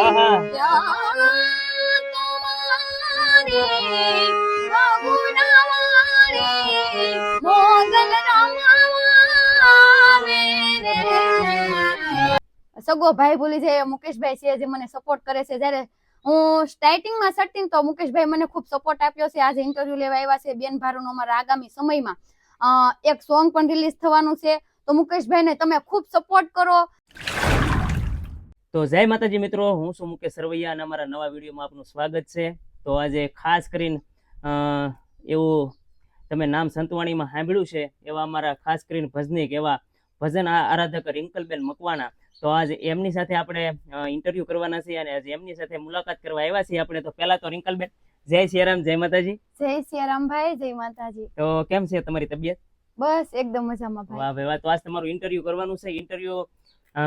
સગો ભાઈ ભૂલી જાય, મુકેશભાઈ છે જે મને સપોર્ટ કરે છે. જ્યારે હું સ્ટાર્ટિંગમાં સટતી તો મુકેશભાઈ મને ખૂબ સપોર્ટ આપ્યો છે. આજે ઇન્ટરવ્યુ લેવા આવ્યા છે. બેન ભારુનો અમારા આગામી સમયમાં એક સોંગ પણ રિલીઝ થવાનું છે. તો મુકેશભાઈને તમે ખૂબ સપોર્ટ કરો. તો જય માતાજી મિત્રો હું છું મુકેશ સરવૈયા અને અમારા નવા વિડીયોમાં આપનું સ્વાગત છે. તો આજે ખાસ કરીને એવું તમે નામ સંતવાણીમાં સાંભળ્યું છે એવા અમારા ખાસ કરીને ભજનીક એવા ભજન આ- આરાધક રિંકલબેન મકવાણા. તો આજે એમની સાથે આપણે ઇન્ટરવ્યૂ કરવાના છીએ અને આજે એમની સાથે મુલાકાત કરવા આવ્યા છીએ આપણે. તો પહેલા તો રિંકલબેન જય સિયારામ જય માતાજી. જય સિયારામભાઈ જય માતાજી. તો કેમ છે તમારી તબિયત? બસ એકદમ મજામાં ભાઈ. વાહ ભાઈ વાહ. તો આજ તમારું ઇન્ટરવ્યુ કરવાનું છે. ઇન્ટરવ્યુ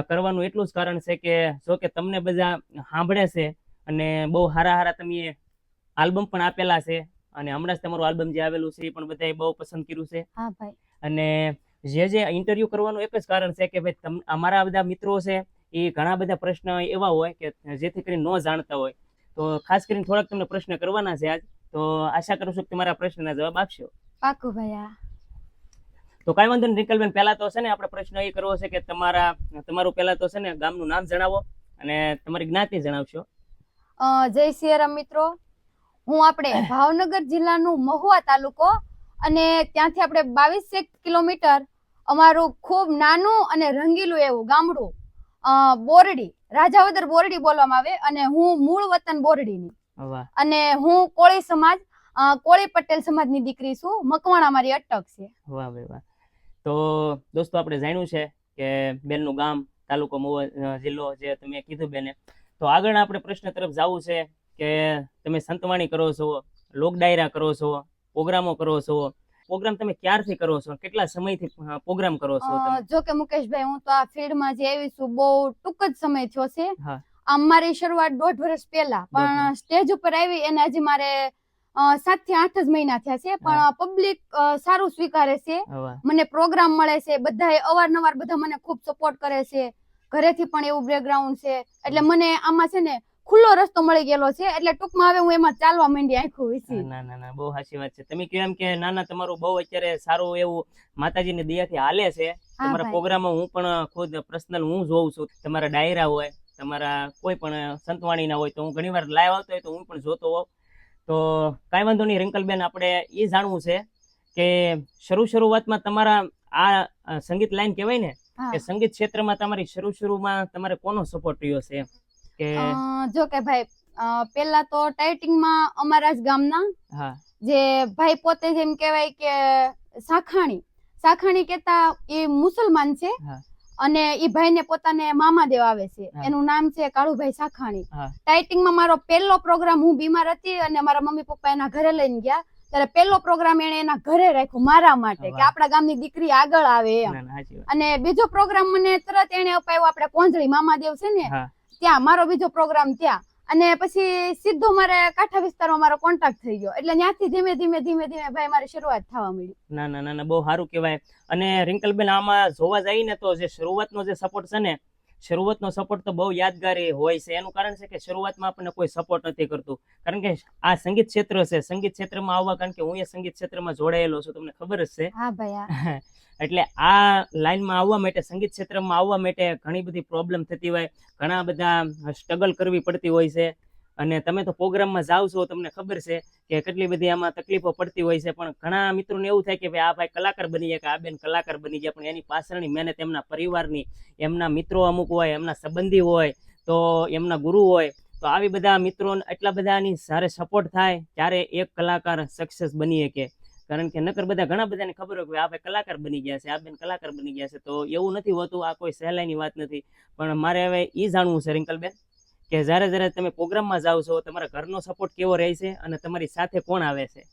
કરવાનું એટલું જ કારણ છે કે જો કે તમને બધા સાંભળે છે અને બહુ હારા સારા તમે આલ્બમ પણ આપેલા છે અને હમણાં જ તમારું આલ્બમ જે આવેલું છે એ પણ બધાએ બહુ પસંદ કર્યું છે. અને જે જે ઇન્ટરવ્યુ કરવાનું એક જ કારણ છે કે ભાઈ અમારા બધા મિત્રો છે એ ઘણા બધા પ્રશ્ન એવા હોય કે જેથી કરીને ન જાણતા હોય. તો ખાસ કરીને થોડાક તમને પ્રશ્ન કરવાના છે આજ. તો આશા કરું છું કે તમારા પ્રશ્નના જવાબ આપશો. પાકું ભાઈ હા. તો કાંઈ વાંધો નહીં રિંકલબેન પહેલા તો છે ને આપણે પ્રશ્ન એ કરવો છે કે તમારા તમારું પહેલા તો છે ને ગામનું નામ જણાવો અને તમારી જ્ઞાતિ જણાવશો. જય સિયારામ મિત્રો. હું આપણે ભાવનગર જિલ્લાનું મહુવા તાલુકો અને ત્યાંથી આપણે બાવીસેક કિલોમીટર અમારું ખૂબ નાનું અને રંગીલું એવું ગામડું અ, બોરડી રાજાવદર બોરડી બોલવામાં આવે અને હું મૂળ વતન બોરડીની. અને હું કોળી સમાજ કોળી પટેલ સમાજની દીકરી છું. મકવાણા મારી અટક છે. વાહ વાહ. તો દોસ્તો આપણે જાણ્યું છે કે બેનનું ગામ તાલુકો મહુવા જિલ્લો જે તમે કીધું બેને. તો આગળ આપણે પ્રશ્ન તરફ જવું છે કે તમે સંતવાણી કરો છો લોક ડાયરા કરો છો પ્રોગ્રામો કરો છો પ્રોગ્રામ તમે ક્યારથી કરો છો કેટલા સમયથી પ્રોગ્રામ કરો છો જો કે મુકેશભાઈ હું તો આ ફિલ્ડમાં જે આવી છું બહુ ટૂંક જ સમય થયો છે. આમ મારી શરૂઆત દોઢ વર્ષ પહેલા પણ સ્ટેજ ઉપર આવી એને હજી મારે સાતથી આઠ જ મહિના થયા છે પણ પબ્લિક સારું સ્વીકારે છે. મને પ્રોગ્રામ મળે છે બધા અવારનવાર બધા મને ખૂબ સપોર્ટ કરે છે. ઘરેથી પણ એવું બેકગ્રાઉન્ડ છે. એટલે મને આમાં છે ને ખુલ્લો રસ્તો મળી ગયેલો છે એટલે ટૂંકમાં હવે હું એમાં ચાલવા માંડી આખું વિશે ના ના ના બહુ સાચી વાત છે. તમે કેમ એમ કે નાના તમારું બહુ અત્યારે સારું એવું માતાજીની દયાથી હાલે છે. તમારા. પ્રોગ્રામમાં હું પણ ખુદ પર્સનલ હું જોઉં છું. તમારા ડાયરા હોય તમારા કોઈ પણ સંતવાણીના હોય તો હું ઘણીવાર લાઈવ આવતો હોય તો હું પણ જોતો હોઉં. તો કાંઈ વાંધો નહીં રિંકલબેન આપણે એ જાણવું છે કે શરૂ શરૂઆતમાં તમારા આ સંગીત લાઈન કહેવાય ને કે સંગીત ક્ષેત્રમાં તમારી શરૂ શરૂમાં તમારે કોનો સપોર્ટ રહ્યો છે? કે જો કે ભાઈ પેલા તો ટાઈટિંગમાં અમારા જ ગામના જે ભાઈ પોતે જેમ કહેવાય કે સાખાણી સાખાણી કેતા એ મુસલમાન છે. અને એ ભાઈને પોતાને મામા દેવ આવે છે. એનું નામ છે કાળુભાઈ સાખાણી. ટાઈટિંગમાં મારો પહેલો પ્રોગ્રામ હું બીમાર હતી અને મારા મમ્મી પપ્પા એના ઘરે લઈને ગયા. ત્યારે પહેલો પ્રોગ્રામ એને એના ઘરે રાખ્યો મારા માટે કે. આપણા ગામની દીકરી આગળ આવે એમ. ના ના અને બીજો પ્રોગ્રામ મને તરત એને અપાયો આપણે કોંજળી મામાદેવ છે ને ત્યાં મારો બીજો પ્રોગ્રામ ત્યાં. અને પછી સીધો મારે કાંઠા વિસ્તારમાં મારો કોન્ટેક્ટ થઈ ગયો. એટલે ત્યાંથી ધીમે ધીમે ધીમે ધીમે ભાઈ મારી શરૂઆત થવા મળી ના ના ના બહુ સારું કહેવાય. અને રિંકલબેન, આમાં જોવા જઈએ ને તો જે શરૂઆતનો જે સપોર્ટ છે ને શરૂઆતનો સપોર્ટ તો બહુ યાદગારી હોય છે. એનું કારણ છે કે શરૂઆતમાં આપણને કોઈ સપોર્ટ નથી કરતું. કારણ કે આ સંગીત ક્ષેત્ર છે. સંગીત ક્ષેત્રમાં આવવા કારણ કે હું એ સંગીત ક્ષેત્રમાં જોડાયેલો છું. તમને ખબર જ છે. હા ભાઈ હા. એટલે આ લાઈનમાં આવવા માટે સંગીત ક્ષેત્રમાં આવવા માટે ઘણી બધી પ્રોબ્લેમ થતી હોય. ઘણા બધા સ્ટ્રગલ કરવી પડતી હોય છે. અને તમે તો પ્રોગ્રામમાં જાઓ છો, તમને ખબર છે કે કેટલી બધી આમાં તકલીફો પડતી હોય છે. પણ ઘણા મિત્રોને એવું થાય કે ભાઈ, આ ભાઈ કલાકાર બની જાય કે આ બેન કલાકાર બની જાય પણ એની પાછળની મહેનત એમના પરિવારની, એમના મિત્રો અમુક હોય, એમના સંબંધી હોય, તો એમના ગુરુ હોય, તો આવી બધા મિત્રો એટલા બધાની જ્યારે સપોર્ટ થાય ત્યારે એક કલાકાર સક્સેસ બની શકે. કારણ કે નકર બધા ઘણા બધાને ખબર હોય કે આ ભાઈ કલાકાર બની ગયા છે, આ બેન કલાકાર બની ગયા છે. તો એવું નથી હોતું, આ કોઈ સહેલાઈની વાત નથી. પણ મારે હવે એ જાણવું છે, રિંકલબેન. કે જ્યારે જ્યારે તમે પ્રોગ્રામમાં જાઓ છો તમારા ઘરનો સપોર્ટ કેવો રહે છે અને તમારી સાથે કોણ આવે છે?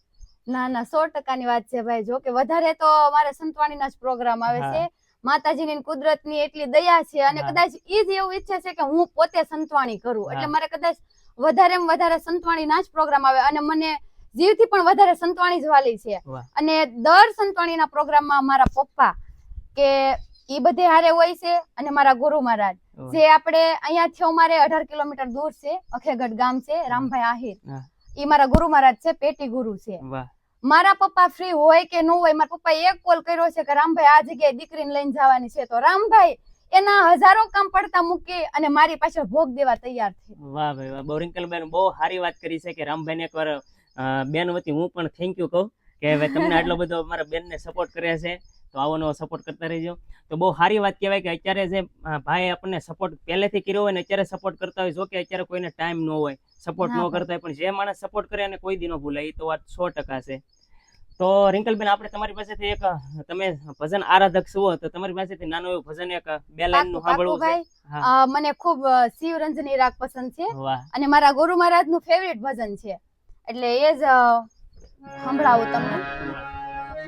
ના ના સો ટકાની વાત છે ભાઈ. જો કે વધારે તો મારે સંતવાણીના જ પ્રોગ્રામ આવે છે. માતાજીની કુદરતની એટલી દયા છે અને કદાચ જ એવું ઈચ્છે છે કે હું પોતે સંતવાણી કરું. એટલે મારે કદાચ વધારે વધારે સંતવાણીના જ પ્રોગ્રામ આવે અને મને જીવથી પણ વધારે સંતવાણી જ વાલી છે. અને દર સંતવાણીના પ્રોગ્રામમાં મારા પપ્પા કે એ બધે હારે હોય છે અને મારા ગુરુ મહારાજ. જે આપણે અહીંયાથી અમારે અઢાર કિલોમીટર દૂર છે અખેગઢ ગામ છે રામભાઈ આહિર. એ મારા ગુરુ મહારાજ છે પેટી ગુરુ છે. મારા પપ્પા ફ્રી હોય કે ન હોય મારા પપ્પા એક કોલ કર્યો છે કે રામભાઈ આ જગ્યાએ દીકરીને લઈને જવાની છે. તો રામભાઈ એના હજારો કામ પડતા મૂકી અને મારી પાછળ ભોગ દેવા તૈયાર છે. વાહ ભાઈ વાહ. બોરિંકલ બેન બહુ સારી વાત કરી છે કે રામભાઈને એકવાર બેન વતી હું પણ થેન્ક યુ કહું કે તમને આટલો બધો મારા બેનને સપોર્ટ કરે છે. તો આવો નવો સપોર્ટ કરતા રહેજો. તો બહુ સારી વાત કહેવાય કે અત્યારે જે ભાઈ આપણને સપોર્ટ પહેલેથી કર્યો હોય ને અત્યારે સપોર્ટ કરતા હોય જો કે અત્યારે કોઈને ટાઈમ ન હોય સપોર્ટ ના કરતા હોય પણ જે માણસ સપોર્ટ કરે એને કોઈ દી ન ભૂલે એ તો વાત સો ટકા છે. તો રિંકલબેન આપણે તમારી પાસેથી એક તમે ભજન આરાધક છો તો તમારી પાસેથી નાનું એવું ભજન એક બે લાઈનનું સાંભળવું છે. મને ખૂબ શિવ શિવરંજની રાગ પસંદ છે અને મારા ગુરુ મહારાજનું ફેવરેટ ભજન છે. એટલે એ જ સંભળાવું તમને.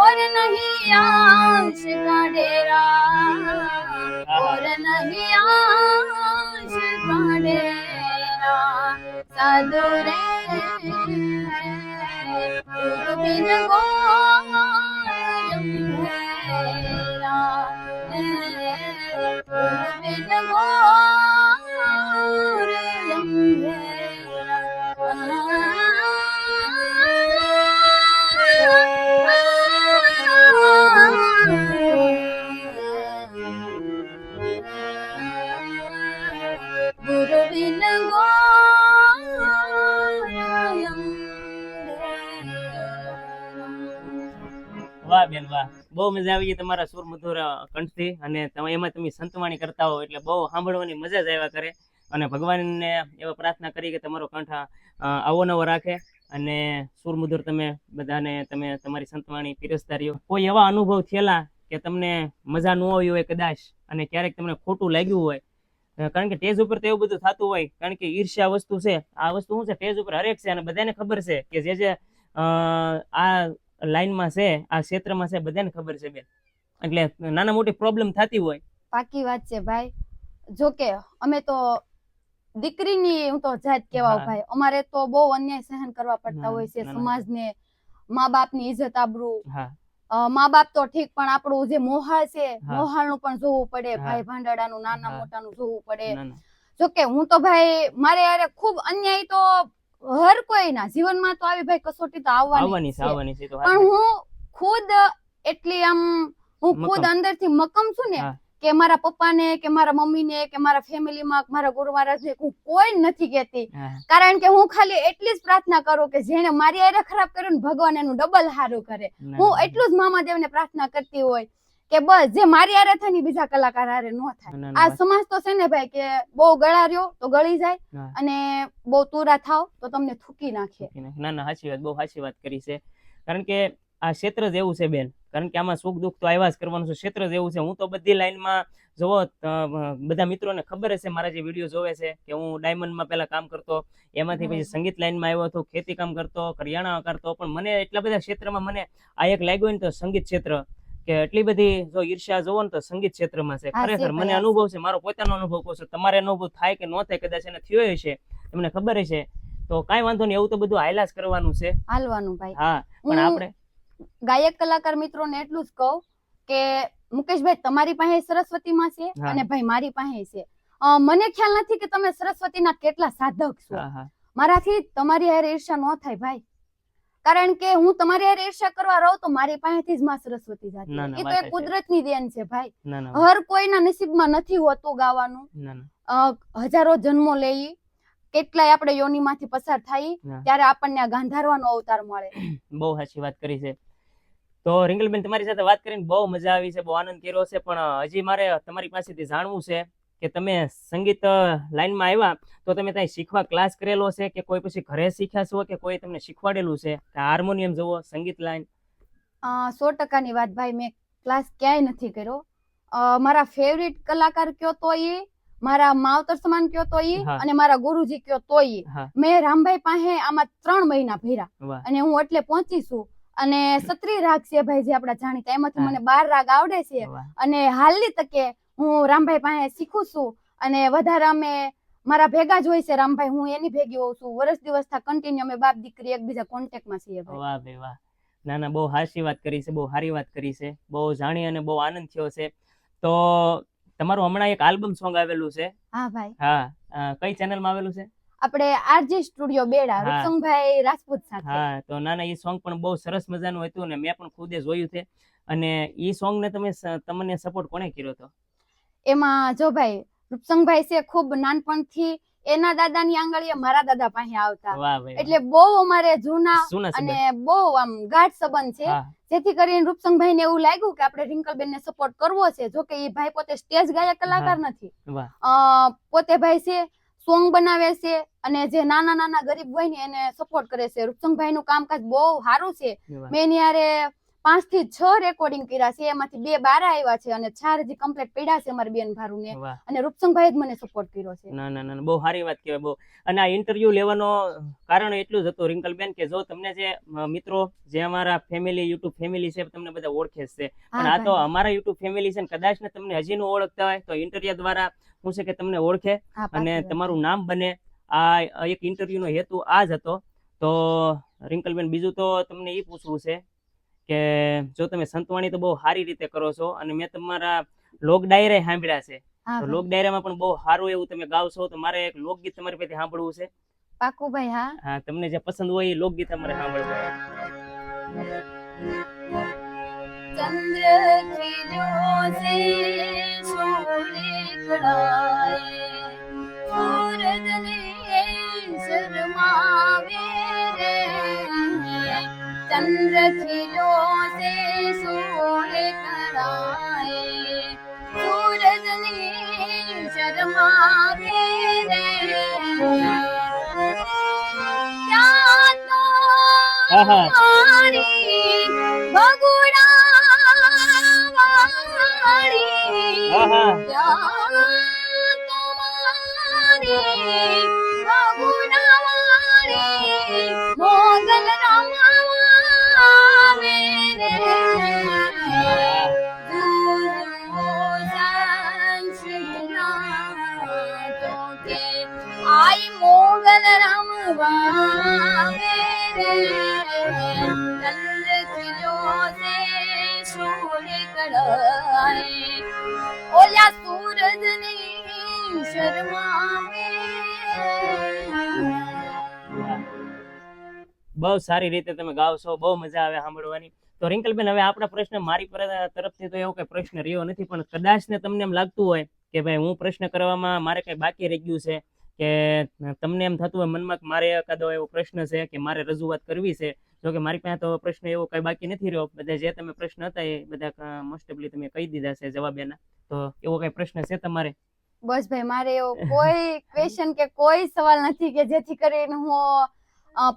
और नहीं आश का डेरा और नहीं आश का डेरा साधु रे गुरु बिन गोयम વાહ બેન, વાહ. બહુ મજા આવી ગઈ તમારા સુર મધુર કંઠથી અને તમે એમાં તમે સંતવાણી કરતા હો એટલે બહુ સાંભળવાની મજા જ આવ્યા કરે. અને ભગવાનને એવા પ્રાર્થના કરી કે તમારો કંઠ આવો નવો રાખે અને સુર મધુર તમે બધાને તમે તમારી સંતવાણી પીરસતા રહ્યો. કોઈ એવા અનુભવ થયેલા કે તમને મજા ન આવી હોય કદાચ અને ક્યારેક તમને ખોટું લાગ્યું હોય કારણ કે ટેજ ઉપર તો એવું બધું થતું હોય કારણ કે ઈર્ષ્યા વસ્તુ છે આ વસ્તુ શું છે ટેજ ઉપર હરેક છે અને બધાને ખબર છે કે જે જે આ લાઈનમાં છે આ ક્ષેત્રમાં છે બધાને ખબર છે બેન. એટલે નાના મોટી પ્રોબ્લેમ થતી હોય. પાકી વાત છે ભાઈ. જો કે અમે તો દીકરીની હું તો જાત કેવા ભાઈ. અમારે તો બહુ અન્યાય સહન કરવા પડતા હોય છે. સમાજને મા બાપની ઇજ્જત આબરૂ. મા બાપ તો ઠીક પણ આપણું જે મોહાળ છે. મોહાળનું પણ જોવું પડે. ભાઈ ભાંડાડાનું નાના. મોટાનું જોવું પડે જો કે હું તો ભાઈ મારે યારે ખૂબ અન્યાય તો હર કોઈના જીવનમાં તો આવી ભાઈ કસોટી તો આવવાની આવવાની છે પણ હું ખુદ એટલી આમ હું ખુદ. અંદરથી મક્કમ છું ને. કે મારા પપ્પાને કે મારા મમ્મીને કે મારા ફેમિલીમાં મારા ગુરુ મહારાજને હું કોઈ નથી કહેતી. કારણ કે હું ખાલી એટલી જ પ્રાર્થના કરું કે જેને મારી આરે ખરાબ કર્યું ને ભગવાન એનું ડબલ હારું કરે. હું એટલું જ મામાદેવને પ્રાર્થના કરતી હોય કે બસ જે મારી આરે થાય ને બીજા કલાકાર હારે ન થાય. આ સમાજ તો છે ને ભાઈ કે બહુ ગળા રહ્યો તો ગળી જાય અને બહુ તુરા થાવ તો તમને થૂકી નાખે. ના ના સાચી વાત બહુ સાચી વાત કરી છે. કારણ કે આ ક્ષેત્ર જ એવું છે બેન. કારણ કે આમાં સુખ દુઃખ તો આવ્યા જ કરવાનું છે. ક્ષેત્ર જ એવું છે. હું તો બધી લાઈનમાં જોવો બધા મિત્રોને ખબર હશે મારા જે વીડિયો જોવે છે કે હું ડાયમંડમાં પહેલાં કામ કરતો એમાંથી પછી સંગીત લાઈનમાં આવ્યો હતો ખેતી કામ કરતો કરિયાણા કરતો પણ મને એટલા બધા ક્ષેત્રમાં મને આ એક લાગ્યો ને તો સંગીત ક્ષેત્ર કે એટલી બધી જો ઈર્ષ્યા જોવો ને તો સંગીત ક્ષેત્રમાં છે. ખરેખર મને અનુભવ છે મારો પોતાનો અનુભવ કહું છું. તમારે અનુભવ થાય કે ન થાય કદાચ એને થયો હશે તમને ખબર હશે. તો કાંઈ વાંધો નહીં એવું તો બધું હાઈલાસ કરવાનું છે. હાલવાનું ભાઈ. હા પણ આપણે ગાયક કલાકાર મિત્રોને એટલું જ કહું કે મુકેશભાઈ તમારી પાસે સરસ્વતીમાં છે અને ભાઈ મારી પાસે છે. મને ખ્યાલ નથી કે તમે સરસ્વતીના કેટલા સાધક છો. મારાથી તમારી હારે ઈર્ષા ન થાય ભાઈ. કારણ કે હું તમારી હારે ઈર્ષા કરવા રહું તો મારી પાસેથી જ માં સરસ્વતી જાતી એ તો એક કુદરતની દેન છે ભાઈ. હર કોઈના નસીબમાં નથી હોતું ગાવાનું. હજારો જન્મો લઈ કેટલાય આપણે યોનિમાંથી પસાર થાય ત્યારે આપણને આ ગાંધારવાનો અવતાર મળે. બહુ સાચી વાત કરી છે. તો રિંગલબેન તમારી સાથે વાત કરીને બહુ મજા આવી છે બહુ આનંદ કર્યો છે પણ હજી મારે તમારી પાસેથી જાણવું છે કે તમે સંગીત લાઈનમાં આવ્યા તો તમે ત્યાં શીખવા ક્લાસ કરેલો છે કે કોઈ પછી ઘરે શીખ્યા છો કે કોઈ તમને શીખવાડેલું છે? હાર્મોનિયમ જુઓ સંગીત લાઈન. સો ટકાની વાત ભાઈ મેં ક્લાસ ક્યાંય નથી કર્યો. મારા ફેવરિટ કલાકાર કયો તો એ મારા માવતર સમાન કયો તો ઈ અને મારા ગુરુજી કયો તો ઈ. મેં રામભાઈ પાસે આમાં ત્રણ મહિના ભર્યા અને હું એટલે પહોંચી છું. અને સત્રી રાગ છે ભાઈ જે આપણા જાણીતા એમાંથી મને બાર રાગ આવડે છે. અને હાલની તકે હું રામભાઈ પાસે શીખું છું અને વધારે અમે મારા ભેગા જ હોય છે રામભાઈ હું એની ભેગી હોઉં છું. વર્ષ દિવસ થા કન્ટિન્યુ અમે બાપ દીકરી એકબીજા કોન્ટેક્ટમાં છીએ વાહ ભાઈ વાહ. ના ના બહુ હાસી વાત કરી છે બહુ સારી વાત કરી છે બહુ જાણી અને બહુ આનંદ થયો છે. તો તમારું હમણાં એક આલ્બમ સોંગ આવેલું છે. હા ભાઈ. હા કઈ ચેનલમાં આવેલું છે? આપણે આરજે સ્ટુડિયો બેડા. રૂપસંગભાઈ રાજપૂત સાથે. હા તો ના ના એ સોંગ પણ બહુ સરસ મજાનું હતું ને મેં પણ ખુદે જોયું છે. અને એ સોંગ ને તમે તમને સપોર્ટ કોણે કર્યો હતો? એમાં જો ભાઈ રૂપસંગભાઈ છે ખૂબ નાનપણથી એના દાદાની આંગળીએ મારા દાદા પાસે આવતા. એટલે બહુ અમારે જૂના અને બહુ આમ ગાઢ સંબંધ છે. જેથી કરીને રૂપસંગભાઈ ને એવું લાગ્યું કે આપણે રિંકલબેન ને સપોર્ટ કરવો છે જો કે એ ભાઈ પોતે સ્ટેજ ગાયક કલાકાર નથી. પોતે ભાઈ છે સોંગ બનાવે છે અને જે નાના નાના ગરીબ હોય ને એને સપોર્ટ કરે છે રૂપસંગભાઈ નું કામકાજ બહુ સારું છે. મેં હારે પાંચથી છ રેકોર્ડિંગ કર્યા છે એમાંથી બે બાર આવ્યા છે અને ચાર હજી કમ્પ્લીટ પડ્યા છે અમારા બેન ભારું ને અને રૂપસંગભાઈ જ મને સપોર્ટ કર્યો છે. ના ના ના બહુ સારી વાત કહેવાય બહુ. અને આ ઇન્ટરવ્યુ લેવાનો કારણ એટલું જ હતું રિંકલબેન કે જો તમને જે મિત્રો જે અમારા ફેમિલી યુટ્યુબ ફેમિલી છે તમને બધા ઓળખે છે. પણ આ તો અમારા યુટ્યુબ ફેમિલી છે કદાચ ને તમને હજી નું ઓળખતા હોય તો ઇન્ટરવ્યુ દ્વારા શું છે કે તમને ઓળખે અને તમારું નામ બને. આ એક ઇન્ટરવ્યુ નો હેતુ આ જ હતો. તો રિંકલબેન બીજું તો તમને એ પૂછવું છે કે જો તમે સંતવાણી તો બહુ સારી રીતે કરો છો અને મેં તમારા લોક ડાયરે સાંભળ્યા છે. તો. લોક ડાયરામાં પણ બહુ સારું એવું તમે ગાવ છો તો મારે એક લોકગીત તમારી પાસે સાંભળવું છે. પાકુભાઈ હા. હા તમને જે પસંદ હોય એ લોકગીત અમારે સાંભળવું ચંદ્ર ખીલ્યો છે સોલે કળાએ સૂરજને શરમાવે રે ચંદ્ર ખીલ્યો છે સોલે સૂરજ સૂરજને શરમાવે રે ત્યાં તો મારી ભગુડાવાળી આહા. ત્યાં તો મારી બહુ સારી રીતે તમે ગાવ બહુ મજા આવે સાંભળવાની. તો રિંકલબેન, હવે આપણા પ્રશ્ન મારી તરફથી તો એવો કઈ પ્રશ્ન રહ્યો નથી, પણ કદાચ ને તમને એમ લાગતું હોય કે ભાઈ હું પ્રશ્ન કરવામાં મારે કઈ બાકી રહી ગયું છે, કે તમને એમ થતું હોય મનમાં મારે એકાદો એવો પ્રશ્ન છે કે મારે રજૂઆત કરવી છે જો કે મારી પાસે તો પ્રશ્ન એવો કઈ બાકી નથી રહ્યો. બધા જે તમે પ્રશ્ન હતા એ બધા મોસ્ટલી તમે કહી દીધા છે જવાબ એના તો એવો કઈ પ્રશ્ન છે તમારે? બસ ભાઈ મારે એવો કોઈ ક્વેશ્ચન કે કોઈ સવાલ નથી કે જેથી કરીને હું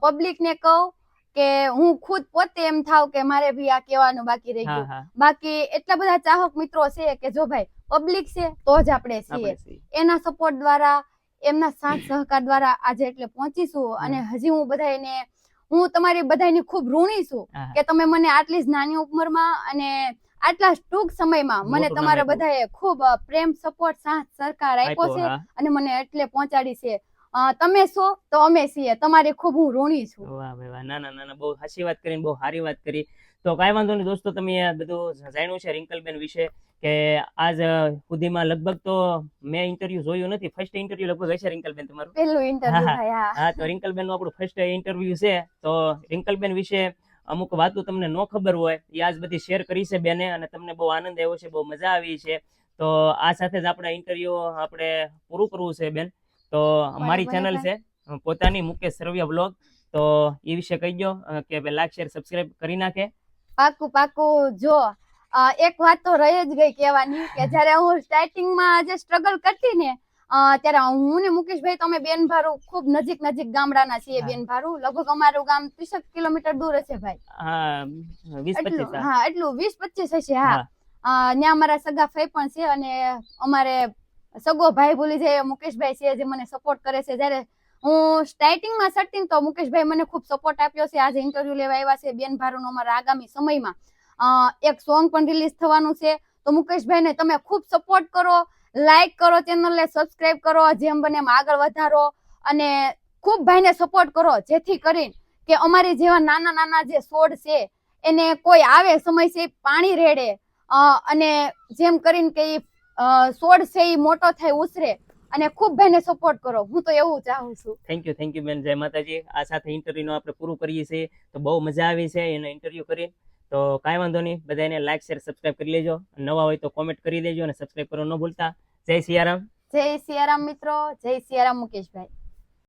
પબ્લિક ને કહું કે હું ખુદ પોતે એમ થાવ કે મારે ભી આ કહેવાનું બાકી રહી ગયું. બાકી એટલા બધા ચાહક મિત્રો છે કે જો ભાઈ પબ્લિક છે તો જ આપણે છીએ. એના સપોર્ટ દ્વારા એમના સાથ સહકાર દ્વારા આજે એટલે પહોંચીશું અને હજી હું બધાને હું તમારી બધાની ખૂબ ઋણી છું કે તમે મને આટલી જ નાની ઉંમરમાં અને આટલા ટૂંક સમયમાં મને તમારા બધાએ ખૂબ પ્રેમ સપોર્ટ સાથ સરકાર આપ્યો છે અને મને એટલે પહોંચાડી છે. તમે છો તો અમે છીએ. તમારી ખૂબ હું ઋણી છું. વાહ વાહ. ના ના ના ના. બહુ સાચી વાત કરીને બહુ સારી વાત કરી. તો કાંઈ વાંધો નહીં દોસ્તો તમે બધું જાણ્યું છે રિંકલબેન વિશે કે આજ સુધીમાં લગભગ તો મેં ઇન્ટરવ્યુ જોયું નથી ફર્સ્ટ ઇન્ટરવ્યુ લગભગ હશે રિંકલબેન તમારું? પહેલું ઇન્ટરવ્યુ હા, તો રિંકલબેનનું આપણું ફર્સ્ટ ઇન્ટરવ્યુ છે. તો રિંકલબેન વિશે અમુક વાતો તમને ન ખબર હોય એ આજ બધી શેર કરી છે બેને અને તમને બહુ આનંદ આવ્યો છે બહુ મજા આવી છે. તો આ સાથે જ આપણે ઇન્ટરવ્યુ આપણે પૂરું કરવું છે બેન. તો અમારી ચેનલ છે પોતાની મુકેશ શ્રવ્ય બ્લોગ તો એ વિશે કહી દો કે લાઈક શેર સબસ્ક્રાઈબ કરી નાખે. પાકું પાકું જો એક વાત તો રહી જ ગઈ કહેવાની કે જ્યારે હું સ્ટાર્ટિંગમાં જે સ્ટ્રગલ કરતી ને ત્યારે હું ને મુકેશભાઈ તો અમે બેન ભારું ખૂબ નજીક નજીક ગામડાના છીએ બેન ભારું. લગભગ અમારું ગામ ત્રીસેક કિલોમીટર દૂર હશે ભાઈ. હા એટલું હા. એટલું વીસ પચીસ હશે હા. ત્યાં અમારા સગા ફઈ પણ છે અને અમારે સગો ભાઈ ભૂલી જાય મુકેશભાઈ છે જે મને સપોર્ટ કરે છે. જ્યારે હું સ્ટાર્ટિંગમાં સટતી તો મુકેશભાઈ મને ખૂબ સપોર્ટ આપ્યો છે. આજે ઇન્ટરવ્યુ લેવા આવ્યા છે. બેન ભારોનો અમારા આગામી સમયમાં એક સોંગ પણ રિલીઝ થવાનું છે. તો મુકેશભાઈને તમે ખૂબ સપોર્ટ કરો લાઈક કરો ચેનલને સબસ્ક્રાઇબ કરો, જેમ બને એમ આગળ વધારો. અને ખૂબ ભાઈને સપોર્ટ કરો, જેથી કરીને કે અમારી જેવા નાના નાના જે છોડ છે, એને કોઈ આવે સમય છે પાણી રેડે. અને જેમ કરીને કે છોડ છે એ મોટો થાય, ઉછરે. અને ખૂબ ભાઈને સપોર્ટ કરો. હું તો એવું ચાહું છું. થેન્ક યુ થેન્ક યુ બેન જય માતાજી. આ સાથે ઇન્ટરવ્યુનું આપણે પૂરું કરીએ છીએ. તો બહુ મજા આવી છે એનો ઇન્ટરવ્યુ કરી. તો કાંઈ વાંધો નહીં. બધાને લાઈક શેર સબસ્ક્રાઇબ કરી લેજો. નવા હોય તો કોમેન્ટ કરી દેજો અને સબસ્ક્રાઇબ કરવાનું ન ભૂલતા. જય સિયારામ. જય સિયારામ મિત્રો. જય સિયારામ મુકેશભાઈ.